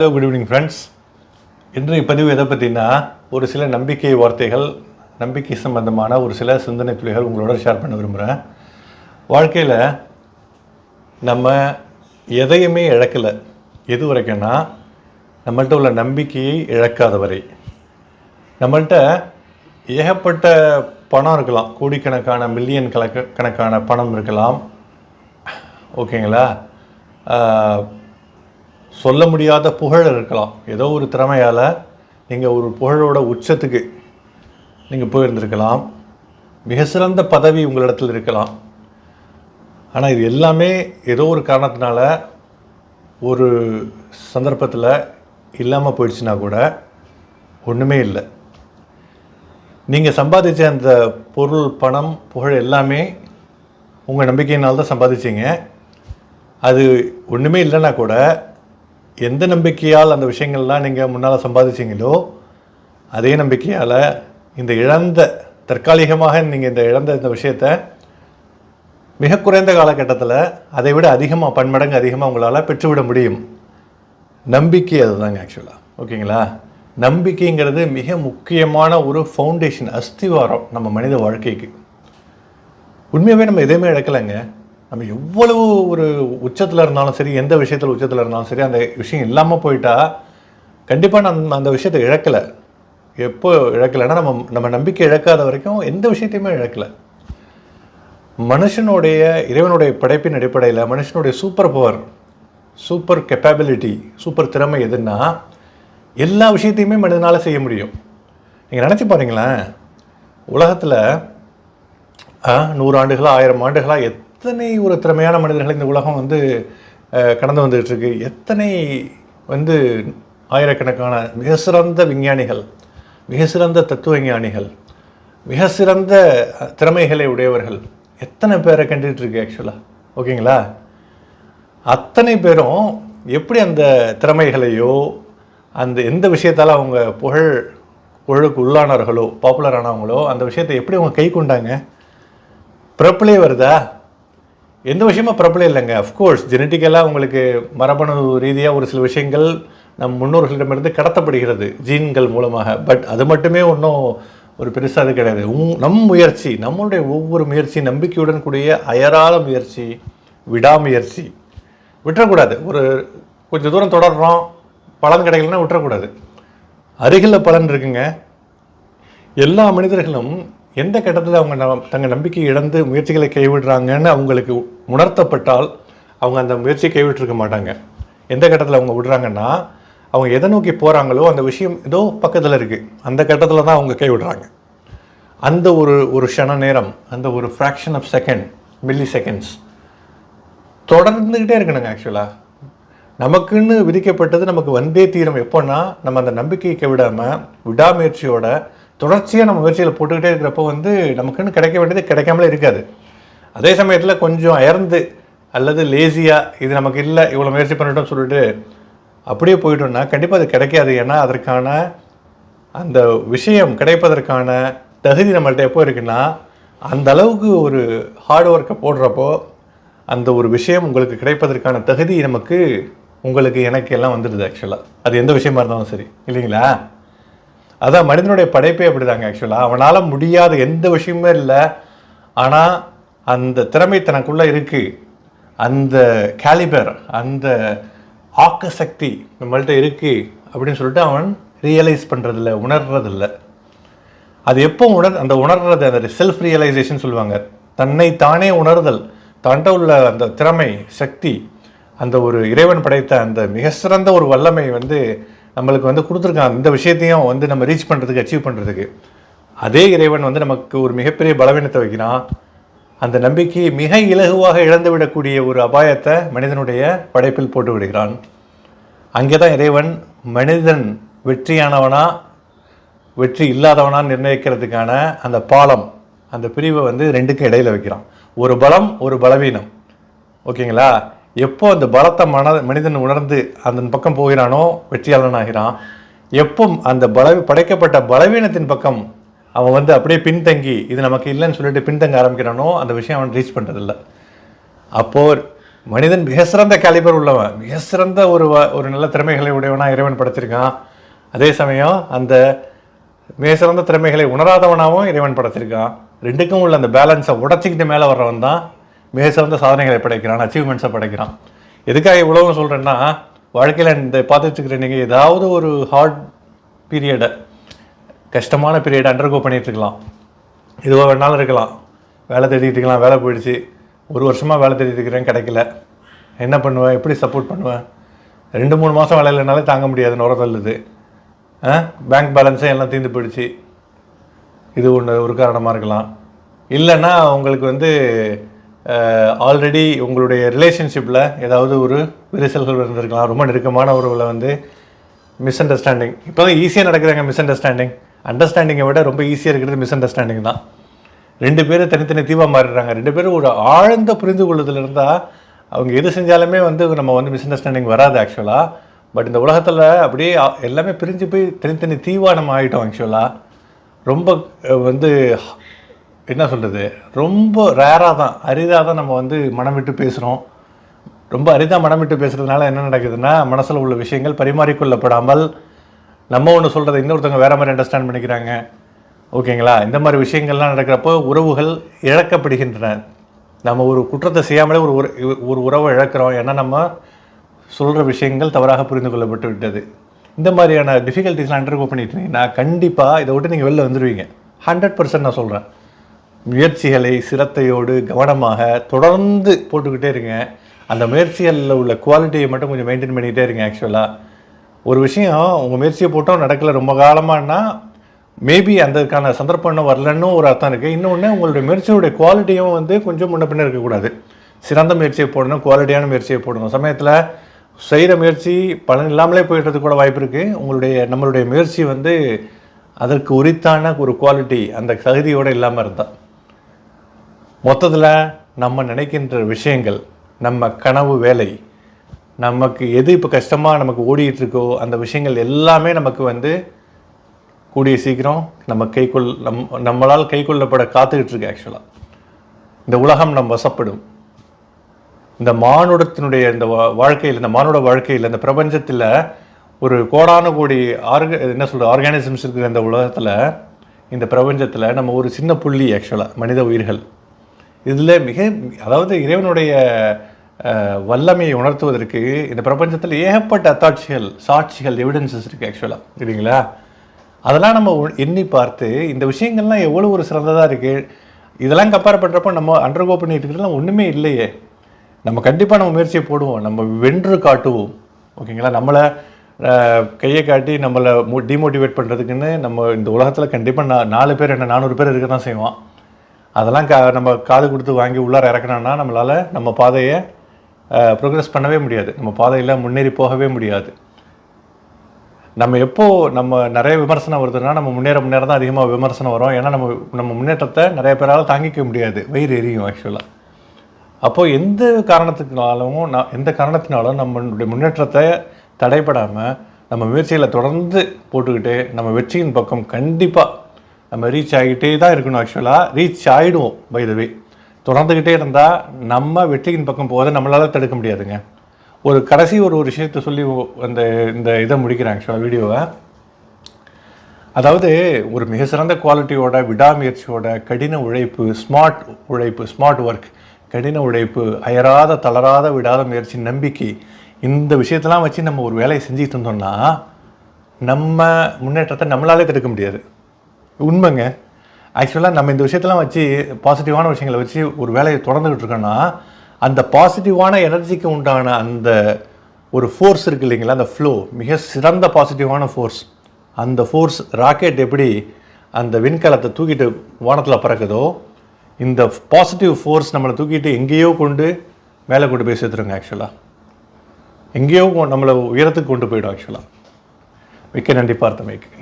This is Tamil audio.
ஹலோ குட் ஈவினிங் ஃப்ரெண்ட்ஸ் இன்றைய பதிவு எதை பற்றினா ஒரு சில நம்பிக்கை வார்த்தைகள் நம்பிக்கை சம்பந்தமான ஒரு சில சிந்தனை துளிகள் உங்களோட ஷேர் பண்ண விரும்புகிறேன் வாழ்க்கையில் நம்ம எதையுமே இழக்கலை. எது வரைக்கும்னா நம்மள்ட்ட உள்ள நம்பிக்கையை இழக்காத வரை நம்மள்ட்ட ஏகப்பட்ட பணம் இருக்கலாம். கோடிக்கணக்கான மில்லியன் கணக்க கணக்கான பணம் இருக்கலாம். ஓகேங்களா சொல்ல முடியாத புகழ் இருக்கலாம். ஏதோ ஒரு திறமையால் நீங்கள் ஒரு புகழோட உச்சத்துக்கு நீங்கள் போயிருந்திருக்கலாம். மிக சிறந்த பதவி உங்களிடத்தில் இருக்கலாம். ஆனால் இது எல்லாமே ஏதோ ஒரு காரணத்தினால ஒரு சந்தர்ப்பத்தில் இல்லாமல் போயிடுச்சுன்னா கூட ஒன்றுமே இல்லை. நீங்கள் சம்பாதிச்ச அந்த பொருள் பணம் புகழ் எல்லாமே உங்கள் நம்பிக்கையினால் தான் சம்பாதிச்சீங்க. அது ஒன்றுமே இல்லைன்னா கூட எந்த நம்பிக்கையால் அந்த விஷயங்கள்லாம் நீங்கள் முன்னால் சம்பாதிச்சீங்களோ அதே நம்பிக்கையால் இந்த இழந்த தற்காலிகமாக நீங்கள் இந்த இழந்த இந்த விஷயத்தை மிக குறைந்த காலகட்டத்தில் அதை விட அதிகமாக பன்மடங்கு அதிகமாக உங்களால் பெற்றுவிட முடியும். நம்பிக்கை அதுதாங்க ஆக்சுவலாக ஓகேங்களா? நம்பிக்கைங்கிறது மிக முக்கியமான ஒரு ஃபவுண்டேஷன் அஸ்திவாரம் நம்ம மனித வாழ்க்கைக்கு. உண்மையாகவே நம்ம எதையுமே இழக்கலைங்க. நம்ம எவ்வளவு ஒரு உச்சத்தில் இருந்தாலும் சரி எந்த விஷயத்தில் உச்சத்தில் இருந்தாலும் சரி அந்த விஷயம் இல்லாமல் போயிட்டா கண்டிப்பாக நம்ம அந்த விஷயத்தை இழக்கலை. எப்போ இழக்கலைன்னா நம்ம நம்ம நம்பிக்கை இழக்காத வரைக்கும் எந்த விஷயத்தையுமே இழக்கலை. மனுஷனுடைய இறைவனுடைய படைப்பின் அடிப்படையில் மனுஷனுடைய super power super capability super திறமை எதுன்னா எல்லா விஷயத்தையுமே மனிதனால் செய்ய முடியும். நீங்கள் நினச்சி பாருங்களேன். உலகத்தில் நூறு ஆண்டுகளாக ஆயிரம் எத் எத்தனை ஒரு திறமையான மனிதர்கள் இந்த உலகம் வந்து கடந்து வந்துகிட்டு இருக்கு எத்தனை வந்து ஆயிரக்கணக்கான மிக சிறந்த விஞ்ஞானிகள் மிக சிறந்த தத்துவ விஞ்ஞானிகள் மிக சிறந்த திறமைகளை உடையவர்கள் எத்தனை பேரை கண்டுகிட்டு இருக்கு ஆக்சுவலாக ஓகேங்களா? அத்தனை பேரும் எப்படி அந்த திறமைகளையோ அந்த எந்த விஷயத்தால் அவங்க புகழ் புகழுக்கு உள்ளானவர்களோ பாப்புலர் ஆனவங்களோ அந்த விஷயத்தை எப்படி அவங்க கை கொண்டாங்க பிறப்புலே வருதா? எந்த விஷயமும் பிரபலம் இல்லைங்க. அஃப்கோர்ஸ் ஜெனட்டிக்கலாக உங்களுக்கு மரபணு ரீதியாக ஒரு சில விஷயங்கள் நம் முன்னோர்களிடமிருந்து கடத்தப்படுகிறது ஜீன்கள் மூலமாக. பட் அது மட்டுமே ஒன்றும் ஒரு பெருசாக அது கிடையாது. உ நம் முயற்சி நம்மளுடைய ஒவ்வொரு முயற்சி நம்பிக்கையுடன் கூடிய அயராள முயற்சி விடாமுயற்சி. விட்டுறக்கூடாது. ஒரு கொஞ்சம் தூரம் தொடர்றோம் பலன் கிடைக்கலன்னா விட்டுறக்கூடாது. அருகில் பலன் இருக்குங்க. எல்லா மனிதர்களும் எந்த கட்டத்தில் அவங்க நம் தங்கள் நம்பிக்கை இழந்து முயற்சிகளை கைவிடுறாங்கன்னு அவங்களுக்கு உணர்த்தப்பட்டால் அவங்க அந்த முயற்சியை கைவிட்டுருக்க மாட்டாங்க. எந்த கட்டத்தில் அவங்க விடுறாங்கன்னா அவங்க எதை நோக்கி போகிறாங்களோ அந்த விஷயம் ஏதோ பக்கத்தில் இருக்குது அந்த கட்டத்தில் தான் அவங்க கைவிடுறாங்க. அந்த ஒரு ஒரு க்ஷண நேரம் அந்த ஒரு fraction of second milliseconds தொடர்ந்துக்கிட்டே இருக்கணுங்க ஆக்சுவலாக நமக்குன்னு விதிக்கப்பட்டது நமக்கு வந்தே தீரும். எப்போன்னா நம்ம அந்த நம்பிக்கையை கைவிடாமல் விடாமுயற்சியோட தொடர்ச்சியாக நம்ம முயற்சியில் போட்டுக்கிட்டே இருக்கிறப்போ வந்து நமக்குன்னு கிடைக்க வேண்டியது கிடைக்காமலே இருக்காது. அதே சமயத்தில் கொஞ்சம் அயர்ந்து அல்லது லேசியாக இது நமக்கு இல்லை இவ்வளோ முயற்சி பண்ணிட்டோம்னு சொல்லிட்டு அப்படியே போயிட்டோம்னா கண்டிப்பாக அது கிடைக்காது. ஏன்னா அதற்கான அந்த விஷயம் கிடைப்பதற்கான தகுதி நம்மள்கிட்ட எப்போ இருக்குன்னா அந்த அளவுக்கு ஒரு ஹார்ட் ஒர்க்கை போடுறப்போ அந்த ஒரு விஷயம் உங்களுக்கு கிடைப்பதற்கான தகுதி நமக்கு உங்களுக்கு எனக்கு எல்லாம் வந்துடுது ஆக்சுவலாக அது எந்த விஷயமா இருந்தாலும் சரி. இல்லைங்களா? அதான் மனிதனுடைய படைப்பே அப்படிதாங்க ஆக்சுவலாக அவனால் முடியாத எந்த விஷயமே இல்லை. ஆனால் அந்த திறமை தனக்குள்ளே இருக்குது அந்த கேலிபர் அந்த ஆக்க சக்தி நம்மள்கிட்ட இருக்குது அப்படின்னு சொல்லிட்டு அவன் ரியலைஸ் பண்ணுறதில்ல உணர்றதில்ல. அது எப்போ உணர் அந்த உணர்றது அந்த செல்ஃப் ரியலைசேஷன் சொல்லுவாங்க. தன்னை தானே உணர்தல். தன்ட்ட உள்ள அந்த திறமை சக்தி அந்த ஒரு இறைவன் படைத்த அந்த மிக சிறந்த ஒரு வல்லமை வந்து நம்மளுக்கு வந்து கொடுத்துருக்கான் இந்த விஷயத்தையும் வந்து நம்ம ரீச் பண்ணுறதுக்கு அச்சீவ் பண்ணுறதுக்கு அதே இறைவன் வந்து நமக்கு ஒரு மிகப்பெரிய பலவீனத்தை வைக்கிறான். அந்த நம்பிக்கையை மிக இலகுவாக இழந்து விடக்கூடிய ஒரு அபாயத்தை மனிதனுடைய படைப்பில் போட்டு விடுகிறான். அங்கே தான் இறைவன் மனிதன் வெற்றியானவனா வெற்றி இல்லாதவனா நிர்ணயிக்கிறதுக்கான அந்த பாலம் அந்த பிரிவை வந்து ரெண்டுக்கும் இடையில வைக்கிறான். ஒரு பலம் ஒரு பலவீனம். ஓகேங்களா? எப்போ அந்த பலத்தை மன மனிதன் உணர்ந்து அந்த பக்கம் போகிறானோ வெற்றியாளன் ஆகிறான் எப்போ அந்த பல படைக்கப்பட்ட பலவீனத்தின் பக்கம் அவன் வந்து அப்படியே பின்தங்கி இது நமக்கு இல்லைன்னு சொல்லிட்டு பின்தங்க ஆரம்பிக்கிறானோ அந்த விஷயம் அவன் ரீச் பண்ணுறதில்ல அப்போ மனிதன் மிக சிறந்த கேலிபர் உள்ளவன் மிக சிறந்த ஒரு வ- ஒரு நல்ல திறமைகளை உடையவனாக இறைவன் படைச்சிருக்கான் அதே சமயம் அந்த மிக சிறந்த திறமைகளை உணராதவனாகவும் இறைவன் படைச்சிருக்கான் ரெண்டுக்கும் உள்ள அந்த பேலன்ஸை உடச்சிக்கிட்டு மேலே வர்றவன் தான் மிக சிறந்த சாதனைகளை படைக்கிறான் அச்சீவ்மெண்ட்ஸை படைக்கிறான். எதுக்காக இவ்வளவு சொல்கிறேன்னா வாழ்க்கையில் இந்த பார்த்துட்டு நீங்கள் ஏதாவது ஒரு ஹார்ட் பீரியடை கஷ்டமான பீரியடை அண்டர்கோ பண்ணிகிட்ருக்கலாம் எதுவாக வேணாலும் இருக்கலாம். வேலை தேடிக்கிட்டு இருக்கலாம் வேலை போயிடுச்சு. ஒரு வருஷமாக வேலை தேடிட்டு இருக்கிறேன் கிடைக்கல. என்ன பண்ணுவேன்? எப்படி சப்போர்ட் பண்ணுவேன்? ரெண்டு மூணு மாதம் வேலை இல்லைனாலே தாங்க முடியாது நுர தள்ளுது. ஆ? பேங்க் பேலன்ஸே எல்லாம் தீர்ந்து போயிடுச்சு. இது ஒன்று ஒரு காரணமாக இருக்கலாம். இல்லைன்னா உங்களுக்கு வந்து ஆல்ரெடி உங்களுடைய ரிலேஷன்ஷிப்பில் ஏதாவது ஒரு விரிசல்கள் இருந்திருக்கலாம் ரொம்ப நெருக்கமான உறவில் வந்து மிஸ் அண்டர்ஸ்டாண்டிங் இப்போ தான் ஈஸியாக நடக்கிறாங்க மிஸ் அண்டர்ஸ்டாண்டிங் அண்டர்ஸ்டாண்டிங்கை விட ரொம்ப ஈஸியாக இருக்கிறது மிஸ் அண்டர்ஸ்டாண்டிங் தான். ரெண்டு பேரும் தனித்தனி தீவாக மாறிடுறாங்க. ரெண்டு பேரும் ஒரு ஆழ்ந்த புரிந்து கொள்ளுதல் இருந்தால் அவங்க எது செஞ்சாலுமே வந்து நம்ம வந்து மிஸ் அண்டர்ஸ்டாண்டிங் வராது ஆக்சுவலாக பட் இந்த உலகத்தில் அப்படியே எல்லாமே பிரிஞ்சு போய் தனித்தனி தீவாக நம்ம ஆகிட்டோம் ஆக்சுவலாக ரொம்ப வந்து என்ன சொல்கிறது ரொம்ப ரேராக தான். அரிதாக தான் நம்ம வந்து மனம் விட்டு பேசுகிறோம் ரொம்ப அரிதாக மனம் விட்டு பேசுகிறதுனால என்ன நடக்குதுன்னா மனசில் உள்ள விஷயங்கள் பரிமாறிக்கொள்ளப்படாமல் நம்ம ஒன்று சொல்கிறத இன்னொருத்தவங்க வேறு மாதிரி அண்டர்ஸ்டாண்ட் பண்ணிக்கிறாங்க. ஓகேங்களா? இந்த மாதிரி விஷயங்கள்லாம் நடக்கிறப்போ உறவுகள் இழக்கப்படுகின்றன. நம்ம ஒரு குற்றத்தை செய்யாமலே ஒரு உற- ஒரு உறவை இழக்கிறோம். ஏன்னா நம்ம சொல்கிற விஷயங்கள் தவறாக புரிந்து கொள்ளப்பட்டு விட்டது. இந்த மாதிரியான டிஃபிகல்ட்டிஸ்லாம் அண்டர்கோ பண்ணிட்டு இருந்தீங்கன்னா கண்டிப்பாக இதை விட்டு நீங்கள் வெளில வந்துடுவீங்க ஹண்ட்ரட் பர்சன்ட் நான் சொல்கிறேன் முயற்சிகளை சிரத்தையோடு கவனமாக தொடர்ந்து போட்டுக்கிட்டே இருங்க. அந்த முயற்சிகளில் உள்ள குவாலிட்டியை மட்டும் கொஞ்சம் மெயின்டைன் பண்ணிக்கிட்டே இருங்க ஆக்சுவலாக ஒரு விஷயம் உங்கள் முயற்சியை போட்டோம் நடக்கலை ரொம்ப காலமானா மேபி அதற்கான சந்தர்ப்பம் இன்னும் வரலன்னு ஒரு அர்த்தம் இருக்குது இன்னொன்று உங்களுடைய முயற்சியோடைய குவாலிட்டியும் வந்து கொஞ்சம் முன்ன பின்ன இருக்கக்கூடாது சிறந்த முயற்சியை போடணும் குவாலிட்டியான முயற்சியை போடணும். சமயத்தில் செய்கிற முயற்சி பலன் இல்லாமலே போயிடுறதுக்கு கூட வாய்ப்பு இருக்குது உங்களுடைய நம்மளுடைய முயற்சி வந்து அதற்கு உரித்தான ஒரு குவாலிட்டி அந்த தகுதியோடு இல்லாமல் இருந்தால் மொத்தத்தில் நம்ம நினைக்கின்ற விஷயங்கள் நம்ம கனவு வேலை நமக்கு எது இப்போ கஷ்டமாக நமக்கு ஓடிட்டுருக்கோ அந்த விஷயங்கள் எல்லாமே நமக்கு வந்து கூடிய சீக்கிரம் நம்ம கைக்கொள் நம் நம்மளால் கைக்கொள்ளப்பட காத்துக்கிட்டு இருக்கு ஆக்சுவலாக இந்த உலகம் நம் வசப்படும். இந்த மானுடத்தினுடைய இந்த வா- வாழ்க்கையில் இந்த மானுட வாழ்க்கையில் இந்த பிரபஞ்சத்தில் ஒரு கோடான கோடி ஆர்க என்ன சொல்கிறது ஆர்கானிசம்ஸ் இருக்கிற இந்த உலகத்தில் இந்த பிரபஞ்சத்தில் நம்ம ஒரு சின்ன புள்ளி ஆக்சுவலாக மனித உயிர்கள். இதில் மிக அதாவது இறைவனுடைய வல்லமையை உணர்த்துவதற்கு இந்த பிரபஞ்சத்தில் ஏகப்பட்ட அத்தாட்சிகள் சாட்சிகள் எவிடன்சஸ் இருக்குது ஆக்சுவலாக இல்லைங்களா அதெல்லாம் நம்ம எண்ணி பார்த்து இந்த விஷயங்கள்லாம் எவ்வளோ ஒரு சிறந்ததாக இருக்குது இதெல்லாம் கம்பேர் பண்ணுறப்போ நம்ம அண்டர்கோ பண்ணிட்டு இருக்கிறதுலாம் ஒன்றுமே இல்லையே. நம்ம கண்டிப்பாக நம்ம முயற்சியை போடுவோம். நம்ம வென்று காட்டுவோம். ஓகேங்களா? நம்மளை கையை காட்டி நம்மளை டிமோட்டிவேட் பண்ணுறதுக்குன்னு நம்ம இந்த உலகத்தில் கண்டிப்பாக நா நாலு பேர் என்ன நானூறு பேர் இருக்க தான் செய்வான். அதெல்லாம் கா நம்ம காது கொடுத்து வாங்கி உள்ளார இறக்கணும்னா நம்மளால் நம்ம பாதையை ப்ரோக்ரஸ் பண்ணவே முடியாது. நம்ம பாதையில் முன்னேறி போகவே முடியாது. நம்ம எப்போ நம்ம நிறைய விமர்சனம் வருதுன்னா நம்ம முன்னேற முன்னேற தான் அதிகமாக விமர்சனம் வரும். ஏன்னா நம்ம நம்ம முன்னேற்றத்தை நிறைய பேரால் தாங்கிக்க முடியாது. வயிறு எரியும் ஆக்சுவலாக அப்போது எந்த காரணத்துக்குனாலும் நான் எந்த காரணத்தினாலும் நம்மளுடைய முன்னேற்றத்தை தடைப்படாமல் நம்ம முயற்சிகளை தொடர்ந்து போட்டுக்கிட்டு நம்ம வெற்றியின் பக்கம் கண்டிப்பாக நம்ம ரீச் ஆகிட்டே தான் இருக்கணும் ஆக்சுவலாக ரீச் ஆகிடுவோம் பை த வே தொடர்ந்துக்கிட்டே இருந்தால் நம்ம வெற்றியின் பக்கம் போவதை நம்மளால் தடுக்க முடியாதுங்க. ஒரு கடைசி ஒரு ஒரு விஷயத்தை சொல்லி அந்த இந்த இதை முடிக்கிறேன் ஆக்சுவலாக வீடியோவை. அதாவது ஒரு மிக சிறந்த குவாலிட்டியோட விடாமுயற்சியோட கடின உழைப்பு ஸ்மார்ட் உழைப்பு ஸ்மார்ட் ஒர்க் கடின உழைப்பு அயராத தளராத விடாத முயற்சி நம்பிக்கை இந்த விஷயத்தெல்லாம் வச்சு நம்ம ஒரு வேலையை செஞ்சுக்கிட்டு இருந்தோம்னா நம்ம முன்னேற்றத்தை நம்மளாலே தடுக்க முடியாது. உண்மைங்க. ஆக்சுவலாக நம்ம இந்த விஷயத்தெல்லாம் வச்சு பாசிட்டிவான விஷயங்களை வச்சு ஒரு வேலையை தொடர்ந்துக்கிட்டு இருக்கோன்னா அந்த பாசிட்டிவான எனர்ஜிக்கு உண்டான அந்த ஒரு ஃபோர்ஸ் இருக்குது இல்லைங்களா? அந்த ஃப்ளோ மிக சிறந்த பாசிட்டிவான ஃபோர்ஸ் அந்த ஃபோர்ஸ் ராக்கெட் எப்படி அந்த விண்கலத்தை தூக்கிட்டு வானத்தில் பறக்குதோ இந்த பாசிட்டிவ் ஃபோர்ஸ் நம்மளை தூக்கிட்டு எங்கேயோ கொண்டு மேலே கொண்டு போய் சேர்த்துருங்க ஆக்சுவலாக எங்கேயோ நம்மளை உயரத்துக்கு கொண்டு போயிடும் ஆக்சுவலாக மிக்க நன்றி பார்த்தமைக்கு